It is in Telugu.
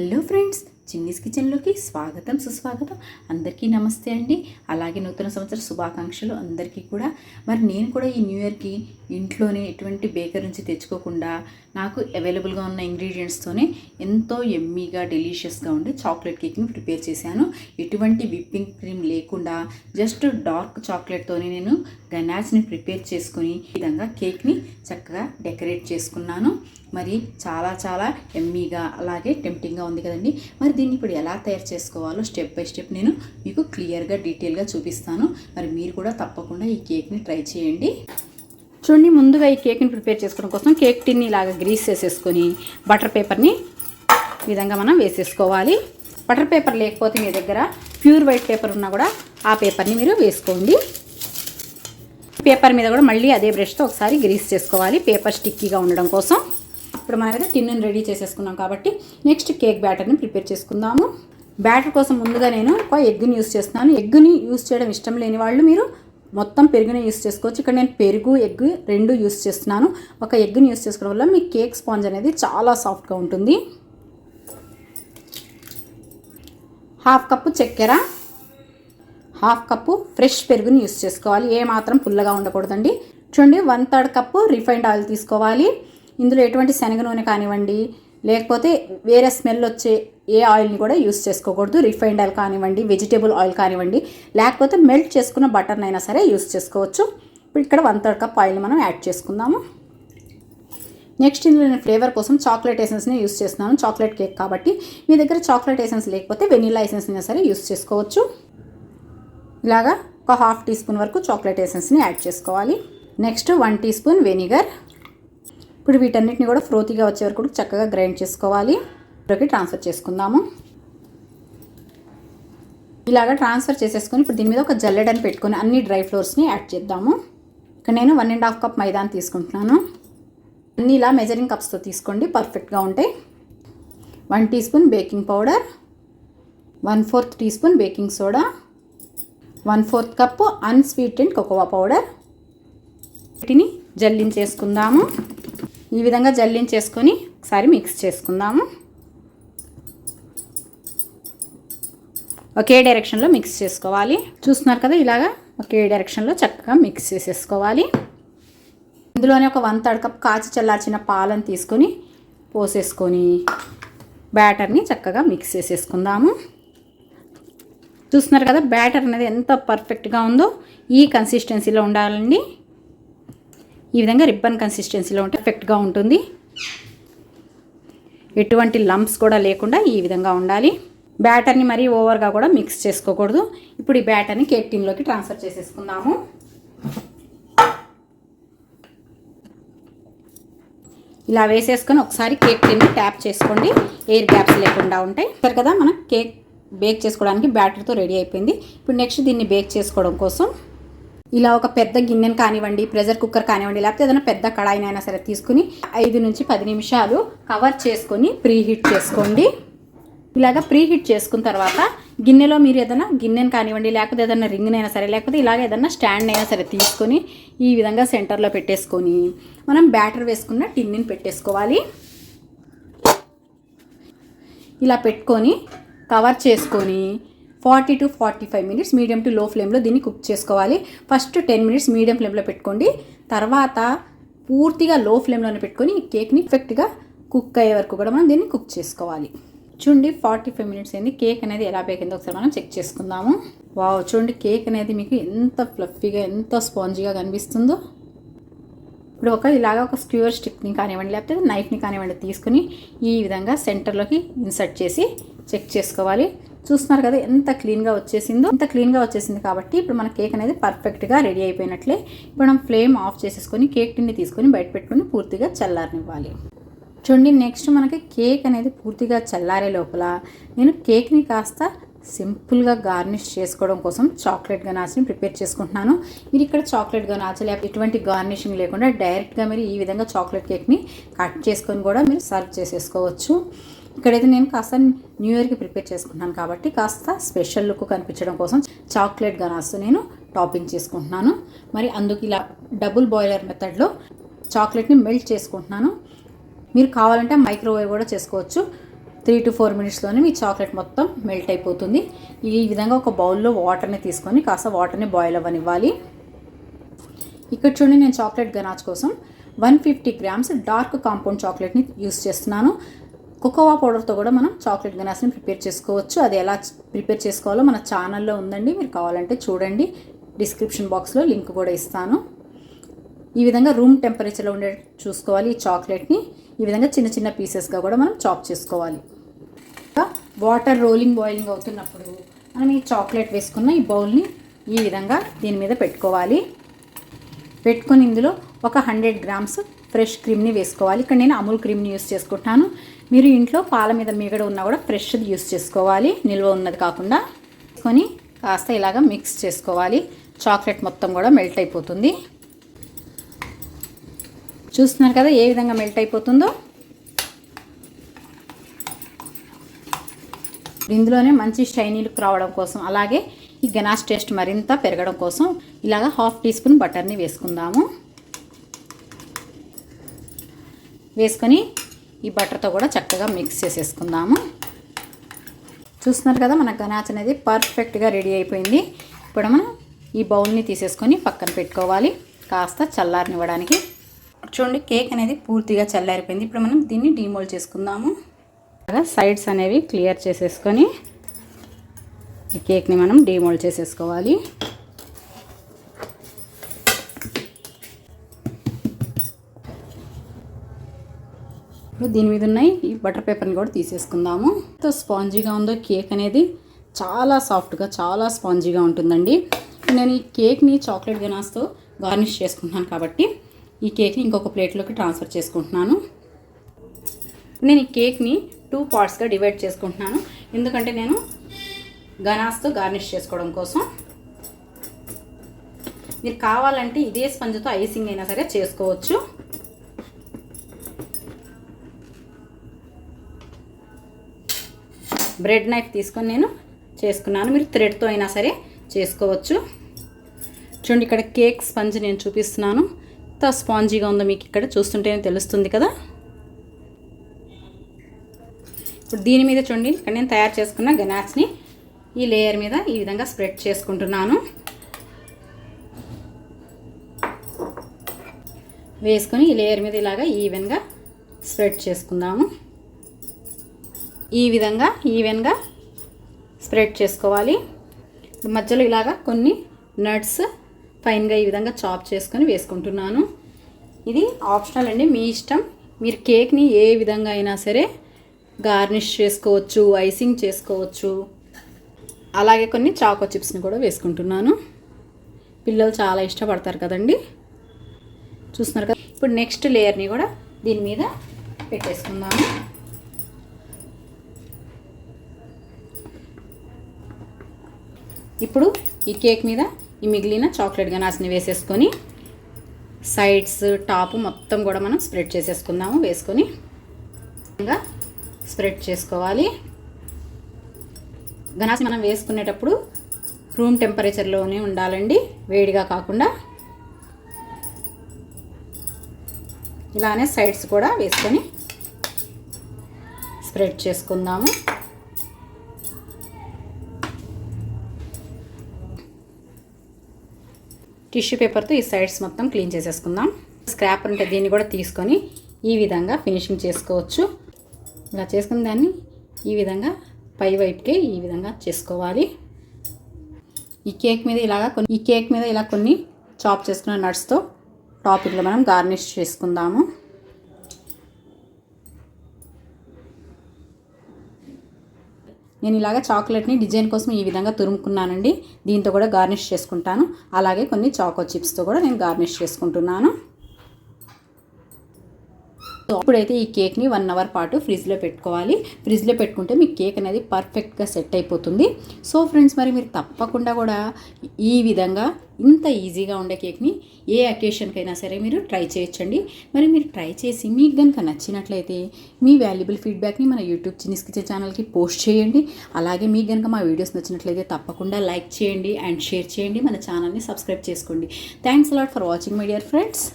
హలో ఫ్రెండ్స్ చిన్నీస్ కిచెన్లోకి స్వాగతం సుస్వాగతం. అందరికీ నమస్తే అండి. అలాగే నూతన సంవత్సర శుభాకాంక్షలు అందరికీ కూడా. మరి నేను కూడా ఈ న్యూ ఇయర్కి ఇంట్లోనే ఎటువంటి బేకర్ నుంచి తెచ్చుకోకుండా నాకు అవైలబుల్గా ఉన్న ఇంగ్రీడియంట్స్తోనే ఎంతో ఎమ్మీగా డెలీషియస్గా ఉండే చాక్లెట్ కేక్ని ప్రిపేర్ చేశాను. ఎటువంటి విప్పింగ్ క్రీమ్ లేకుండా జస్ట్ డార్క్ చాక్లెట్తోనే నేను గనాచ్ని ప్రిపేర్ చేసుకుని ఈ విధంగా కేక్ని చక్కగా డెకరేట్ చేసుకున్నాను. మరి చాలా చాలా ఎమ్మీగా అలాగే టెంప్టింగ్గా ఉంది కదండి. మరి దీన్ని ఇప్పుడు ఎలా తయారు చేసుకోవాలో స్టెప్ బై స్టెప్ నేను మీకు క్లియర్గా డీటెయిల్గా చూపిస్తాను. మరి మీరు కూడా తప్పకుండా ఈ కేక్ని ట్రై చేయండి. చూడండి ముందుగా ఈ కేక్ని ప్రిపేర్ చేసుకోవడం కోసం కేక్ టిన్ని ఇలాగ గ్రీస్ చేసేసుకొని బటర్ పేపర్ని ఈ విధంగా మనం వేసేసుకోవాలి. బటర్ పేపర్ లేకపోతే మీ దగ్గర ప్యూర్ వైట్ పేపర్ ఉన్నా కూడా ఆ పేపర్ని మీరు వేసుకోండి. పేపర్ మీద కూడా మళ్ళీ అదే బ్రష్తో ఒకసారి గ్రీస్ చేసుకోవాలి పేపర్ స్టిక్కీగా ఉండడం కోసం. ఇప్పుడు మన అయితే టిన్నుని రెడీ చేసేసుకున్నాం కాబట్టి నెక్స్ట్ కేక్ బ్యాటర్ని ప్రిపేర్ చేసుకుందాము. బ్యాటర్ కోసం ముందుగా నేను ఒక ఎగ్ని యూస్ చేస్తున్నాను. ఎగ్ని యూస్ చేయడం ఇష్టం లేని వాళ్ళు మీరు మొత్తం పెరుగుని యూస్ చేసుకోవచ్చు. ఇక్కడ నేను పెరుగు ఎగ్ రెండు యూస్ చేస్తున్నాను. ఒక ఎగ్ని యూస్ చేసుకోవడం వల్ల మీ కేక్ స్పాంజ్ అనేది చాలా సాఫ్ట్గా ఉంటుంది. హాఫ్ కప్పు చక్కెర హాఫ్ కప్పు ఫ్రెష్ పెరుగుని యూస్ చేసుకోవాలి. ఏ మాత్రం పుల్లగా ఉండకూడదండి. చూడండి one third cup refined oil తీసుకోవాలి. ఇందులో ఎటువంటి శనగ నూనె కానివ్వండి లేకపోతే వేరే స్మెల్ వచ్చే ఏ ఆయిల్ని కూడా యూస్ చేసుకోకూడదు. రిఫైండ్ ఆయిల్ కానివ్వండి వెజిటేబుల్ ఆయిల్ కానివ్వండి లేకపోతే మెల్ట్ చేసుకున్న బటర్ని అయినా సరే యూస్ చేసుకోవచ్చు. ఇప్పుడు ఇక్కడ వన్ థర్డ్ కప్ ఆయిల్ మనం యాడ్ చేసుకుందాము. నెక్స్ట్ ఇందులో నేను ఫ్లేవర్ కోసం చాక్లెట్ ఎసెన్స్ని యూస్ చేస్తున్నాను. చాక్లెట్ కేక్ కాబట్టి మీ దగ్గర చాక్లెట్ ఎసెన్స్ లేకపోతే వెనీలా ఎసెన్స్ అయినా సరే యూస్ చేసుకోవచ్చు. ఇలాగా ఒక హాఫ్ టీ స్పూన్ వరకు చాక్లెట్ ఎసెన్స్ని యాడ్ చేసుకోవాలి. Next one teaspoon vinegar. ఇప్పుడు వీటన్నిటిని కూడా ఫ్రోతిగా వచ్చే వరకు కూడా చక్కగా గ్రైండ్ చేసుకోవాలి. ఇక్కడికి ట్రాన్స్ఫర్ చేసుకుందాము. ఇలాగా ట్రాన్స్ఫర్ చేసేసుకొని ఇప్పుడు దీని మీద ఒక జల్లెడని పెట్టుకొని అన్ని డ్రై ఫ్లోర్స్ని యాడ్ చేద్దాము. ఇక్కడ నేను వన్ అండ్ హాఫ్ కప్ మైదాని తీసుకుంటున్నాను. అన్ని ఇలా మెజరింగ్ కప్స్తో తీసుకోండి పర్ఫెక్ట్గా ఉంటాయి. One teaspoon baking powder one fourth teaspoon baking soda one fourth cup unsweetened cocoa powder. వీటిని జల్లించేసుకుందాము. ఈ విధంగా జల్లించేసుకొని ఒకసారి మిక్స్ చేసుకుందాము. ఒకే డైరెక్షన్లో మిక్స్ చేసుకోవాలి. చూస్తున్నారు కదా ఇలాగా ఒకే డైరెక్షన్లో చక్కగా మిక్స్ చేసేసుకోవాలి. ఇందులోనే ఒక వన్ థర్డ్ కప్ కాచి చల్లార్చిన పాలను తీసుకొని పోసేసుకొని బ్యాటర్ని చక్కగా మిక్స్ చేసేసుకుందాము. చూస్తున్నారు కదా బ్యాటర్ అనేది ఎంత పర్ఫెక్ట్గా ఉందో ఈ కన్సిస్టెన్సీలో ఉండాలండి. ఈ విధంగా రిబ్బన్ కన్సిస్టెన్సీలో ఉంటే ఎఫెక్ట్గా ఉంటుంది. ఎటువంటి లంప్స్ కూడా లేకుండా ఈ విధంగా ఉండాలి. బ్యాటర్ని మరీ ఓవర్గా కూడా మిక్స్ చేసుకోకూడదు. ఇప్పుడు ఈ బ్యాటర్ని కేక్ టిన్లోకి ట్రాన్స్ఫర్ చేసేసుకుందాము. ఇలా వేసేసుకొని ఒకసారి కేక్ టిన్ని ట్యాప్ చేసుకోండి. ఎయిర్ గ్యాప్స్ లేకుండా ఉంటాయి. సరే కదా మనం కేక్ బేక్ చేసుకోవడానికి బ్యాటర్తో రెడీ అయిపోయింది. ఇప్పుడు నెక్స్ట్ దీన్ని బేక్ చేసుకోవడం కోసం ఇలా ఒక పెద్ద గిన్నెను కానివ్వండి ప్రెషర్ కుక్కర్ కానివ్వండి లేకపోతే ఏదైనా పెద్ద కడాయినైనా సరే తీసుకుని ఐదు నుంచి పది నిమిషాలు కవర్ చేసుకొని ప్రీ హీట్ చేసుకోండి. ఇలాగ ప్రీ హీట్ చేసుకున్న తర్వాత గిన్నెలో మీరు ఏదైనా గిన్నెను కానివ్వండి లేకపోతే ఏదైనా రింగ్నైనా సరే లేకపోతే ఇలాగ ఏదైనా స్టాండ్ అయినా సరే తీసుకొని ఈ విధంగా సెంటర్లో పెట్టేసుకొని మనం బ్యాటర్ వేసుకున్న టిన్నిని పెట్టేసుకోవాలి. ఇలా పెట్టుకొని కవర్ చేసుకొని forty to forty five minutes medium to low ఫ్లేమ్లో దీన్ని కుక్ చేసుకోవాలి. ఫస్ట్ టెన్ మినిట్స్ మీడియం ఫ్లేమ్లో పెట్టుకోండి. తర్వాత పూర్తిగా లో ఫ్లేమ్లోనే పెట్టుకొని కేక్ని పర్ఫెక్ట్గా కుక్ అయ్యే వరకు కూడా మనం దీన్ని కుక్ చేసుకోవాలి. చూడండి ఫార్టీ ఫైవ్ మినిట్స్ అయింది. కేక్ అనేది ఎలా బేకిందో ఒకసారి మనం చెక్ చేసుకుందాము. వావ్ చూడండి కేక్ అనేది మీకు ఎంత ఫ్లఫీగా ఎంత స్పాంజీగా కనిపిస్తుందో. ఇప్పుడు ఒక ఇలాగ ఒక స్క్యూర్ స్టిక్ని కానివ్వండి లేకపోతే నైఫ్ని కానివ్వండి తీసుకుని ఈ విధంగా సెంటర్లోకి ఇన్సర్ట్ చేసి చెక్ చేసుకోవాలి. చూస్తున్నారు కదా ఎంత క్లీన్గా వచ్చేసిందో ఎంత క్లీన్గా వచ్చేసింది కాబట్టి ఇప్పుడు మన కేక్ అనేది పర్ఫెక్ట్గా రెడీ అయిపోయినట్లే. ఇప్పుడు మనం ఫ్లేమ్ ఆఫ్ చేసేసుకొని కేక్ టిన్ని తీసుకొని బయట పెట్టుకుని పూర్తిగా చల్లారనివ్వాలి. చూడండి నెక్స్ట్ మనకి కేక్ అనేది పూర్తిగా చల్లారే లోపల నేను కేక్ని కాస్త సింపుల్గా గార్నిష్ చేసుకోవడం కోసం చాక్లెట్ గనాచ్ని ప్రిపేర్ చేసుకుంటున్నాను. మీరు ఇక్కడ చాక్లెట్ గనాచ్ లేకపోతే ఎటువంటి గార్నిషింగ్ లేకుండా డైరెక్ట్గా మీరు ఈ విధంగా చాక్లెట్ కేక్ని కట్ చేసుకొని కూడా మీరు సర్వ్ చేసేసుకోవచ్చు. ఇక్కడైతే నేను కాస్త న్యూ ఇయర్కి ప్రిపేర్ చేసుకుంటున్నాను కాబట్టి కాస్త స్పెషల్ లుక్ కనిపించడం కోసం చాక్లెట్ గనాస్ నేను టాపింగ్ చేసుకుంటున్నాను. మరి అందుకు ఇలా డబుల్ బాయిలర్ మెథడ్లో చాక్లెట్ని మెల్ట్ చేసుకుంటున్నాను. మీరు కావాలంటే మైక్రోవేవ్ కూడా చేసుకోవచ్చు. త్రీ టు ఫోర్ మినిట్స్లోనే మీ చాక్లెట్ మొత్తం మెల్ట్ అయిపోతుంది. ఈ విధంగా ఒక బౌల్లో వాటర్ని తీసుకొని కాస్త వాటర్ని బాయిల్ అవ్వనివ్వాలి. ఇక్కడ చూడండి నేను చాక్లెట్ గనాజ్ కోసం one fifty grams dark compound చాక్లెట్ని use చేస్తున్నాను. కోకోవా పౌడర్తో కూడా మనం చాక్లెట్ గనాస్ని ప్రిపేర్ చేసుకోవచ్చు. అది ఎలా ప్రిపేర్ చేసుకోవాలో మన ఛానల్లో ఉందండి. మీరు కావాలంటే చూడండి. డిస్క్రిప్షన్ బాక్స్లో లింక్ కూడా ఇస్తాను. ఈ విధంగా రూమ్ టెంపరేచర్లో ఉండే చూసుకోవాలి ఈ చాక్లెట్ని. ఈ విధంగా చిన్న చిన్న పీసెస్గా కూడా మనం చాప్ చేసుకోవాలి. ఇంకా వాటర్ రోలింగ్ బాయిలింగ్ అవుతున్నప్పుడు మనం ఈ చాక్లెట్ వేసుకున్న ఈ బౌల్ని ఈ విధంగా దీని మీద పెట్టుకోవాలి. పెట్టుకొని ఇందులో ఒక హండ్రెడ్ గ్రామ్స్ ఫ్రెష్ క్రీమ్ని వేసుకోవాలి. ఇక్కడ నేను అమూల్ క్రీమ్ని యూస్ చేసుకుంటాను. మీరు ఇంట్లో పాల మీద మీగడ ఉన్నా కూడా ఫ్రెష్ది యూస్ చేసుకోవాలి. నిల్వ ఉన్నది కాకుండా కొని కాస్త ఇలాగ మిక్స్ చేసుకోవాలి. చాక్లెట్ మొత్తం కూడా మెల్ట్ అయిపోతుంది. చూస్తున్నారు కదా ఏ విధంగా మెల్ట్ అయిపోతుందో? ఇందులోనే మంచి షైనీ లుక్ రావడం కోసం అలాగే ఈ గనాష్ టేస్ట్ మరింత పెరగడం కోసం ఇలాగ హాఫ్ టీ స్పూన్ బటర్ని వేసుకుందాము. వేసుకొని ఈ బటర్తో కూడా చక్కగా మిక్స్ చేసేసుకుందాము. చూస్తున్నారు కదా మన గనాచ్ అనేది పర్ఫెక్ట్గా రెడీ అయిపోయింది. ఇప్పుడు మనం ఈ బౌల్ని తీసేసుకొని పక్కన పెట్టుకోవాలి. కాస్త చల్లారనివ్వడానికి. చూడండి కేక్ అనేది పూర్తిగా చల్లారిపోయింది. ఇప్పుడు మనం దీన్ని డీమోల్డ్ చేసుకుందాము. సైడ్స్ అనేవి క్లియర్ చేసేసుకొని ఈ కేక్ని మనం డీమోల్డ్ చేసేసుకోవాలి. ఇప్పుడు దీని మీద ఉన్నాయి ఈ బటర్ పేపర్ని కూడా తీసేసుకుందాము. ఎంత స్పాంజీగా ఉందో కేక్ అనేది చాలా సాఫ్ట్గా చాలా స్పాంజీగా ఉంటుందండి. నేను ఈ కేక్ని చాక్లెట్ గనాస్తో గార్నిష్ చేసుకుంటున్నాను కాబట్టి ఈ కేక్ని ఇంకొక ప్లేట్లోకి ట్రాన్స్ఫర్ చేసుకుంటున్నాను. నేను ఈ కేక్ని టూ పార్ట్స్గా డివైడ్ చేసుకుంటున్నాను. ఎందుకంటే నేను గనాస్తో గార్నిష్ చేసుకోవడం కోసం మీరు కావాలంటే ఇదే స్పంజ్తో ఐసింగ్ అయినా సరే చేసుకోవచ్చు. బ్రెడ్ నైఫ్ తీసుకొని నేను చేసుకున్నాను. మీరు థ్రెడ్తో అయినా సరే చేసుకోవచ్చు. చూడండి ఇక్కడ కేక్ స్పంజ్ నేను చూపిస్తున్నాను. ఎంత స్పాంజీగా ఉందో మీకు ఇక్కడ చూస్తుంటేనే తెలుస్తుంది కదా. ఇప్పుడు దీని మీద చూడండి ఇక్కడ నేను తయారు చేసుకున్న గనాచ్ని ఈ లేయర్ మీద ఈ విధంగా స్ప్రెడ్ చేసుకుంటున్నాను. వేసుకొని ఈ లేయర్ మీద ఇలాగా ఈవెన్గా స్ప్రెడ్ చేసుకుందాము. ఈ విధంగా ఈవెన్గా స్ప్రెడ్ చేసుకోవాలి. మధ్యలో ఇలాగా కొన్ని నట్స్ ఫైన్గా ఈ విధంగా చాప్ చేసుకొని వేసుకుంటున్నాను. ఇది ఆప్షనల్ అండి. మీ ఇష్టం. మీరు కేక్ని ఏ విధంగా అయినా సరే గార్నిష్ చేసుకోవచ్చు ఐసింగ్ చేసుకోవచ్చు. అలాగే కొన్ని చాకో చిప్స్ని కూడా వేసుకుంటున్నాను. పిల్లలు చాలా ఇష్టపడతారు కదండి. చూస్తున్నారు కదా. ఇప్పుడు నెక్స్ట్ లేయర్ని కూడా దీని మీద పెట్టేసుకుందాము. ఇప్పుడు ఈ కేక్ మీద ఈ మిగిలిన చాక్లెట్ గనాస్ని వేసేసుకొని సైడ్స్ టాప్ మొత్తం కూడా మనం స్ప్రెడ్ చేసేసుకుందాము. వేసుకొని స్ప్రెడ్ చేసుకోవాలి. గనాసి మనం వేసుకునేటప్పుడు రూమ్ టెంపరేచర్లోనే ఉండాలండి. వేడిగా కాకుండా ఇలానే సైడ్స్ కూడా వేసుకొని స్ప్రెడ్ చేసుకుందాము. టిష్యూ పేపర్తో ఈ సైడ్స్ మొత్తం క్లీన్ చేసేసుకుందాం. స్క్రాప్ ఉంటే దీన్ని కూడా తీసుకొని ఈ విధంగా ఫినిషింగ్ చేసుకోవచ్చు. ఇలా చేసుకున్న దాన్ని ఈ విధంగా పై వైపుకే ఈ విధంగా చేసుకోవాలి. ఈ కేక్ మీద ఇలాగా కొన్ని ఈ కేక్ మీద ఇలా కొన్ని చాప్ చేసుకున్న నట్స్తో టాపిక్లో మనం గార్నిష్ చేసుకుందాము. నేను ఇలాగ చాక్లెట్ని డిజైన్ కోసం ఈ విధంగా తురుముకున్నానండి. దీంతో కూడా గార్నిష్ చేసుకుంటాను. అలాగే కొన్ని చాకో చిప్స్తో కూడా నేను గార్నిష్ చేసుకుంటున్నాను. సో అప్పుడైతే ఈ కేక్ని వన్ అవర్ పాటు ఫ్రిడ్జ్లో పెట్టుకోవాలి. ఫ్రిడ్జ్లో పెట్టుకుంటే మీ కేక్ అనేది పర్ఫెక్ట్గా సెట్ అయిపోతుంది. సో ఫ్రెండ్స్ మరి మీరు తప్పకుండా కూడా ఈ విధంగా ఇంత ఈజీగా ఉండే కేక్ని ఏ అకేషన్కైనా సరే మీరు ట్రై చేయొచ్చండి. మరి మీరు ట్రై చేసి మీకు కనుక నచ్చినట్లయితే మీ వాల్యుబుల్ ఫీడ్బ్యాక్ని మన యూట్యూబ్ చినిస్ కిచెన్ ఛానల్కి పోస్ట్ చేయండి. అలాగే మీకు కనుక మా వీడియోస్ నచ్చినట్లయితే తప్పకుండా లైక్ చేయండి అండ్ షేర్ చేయండి. మన ఛానల్ని సబ్స్క్రైబ్ చేసుకోండి. Thanks a lot for watching my dear friends.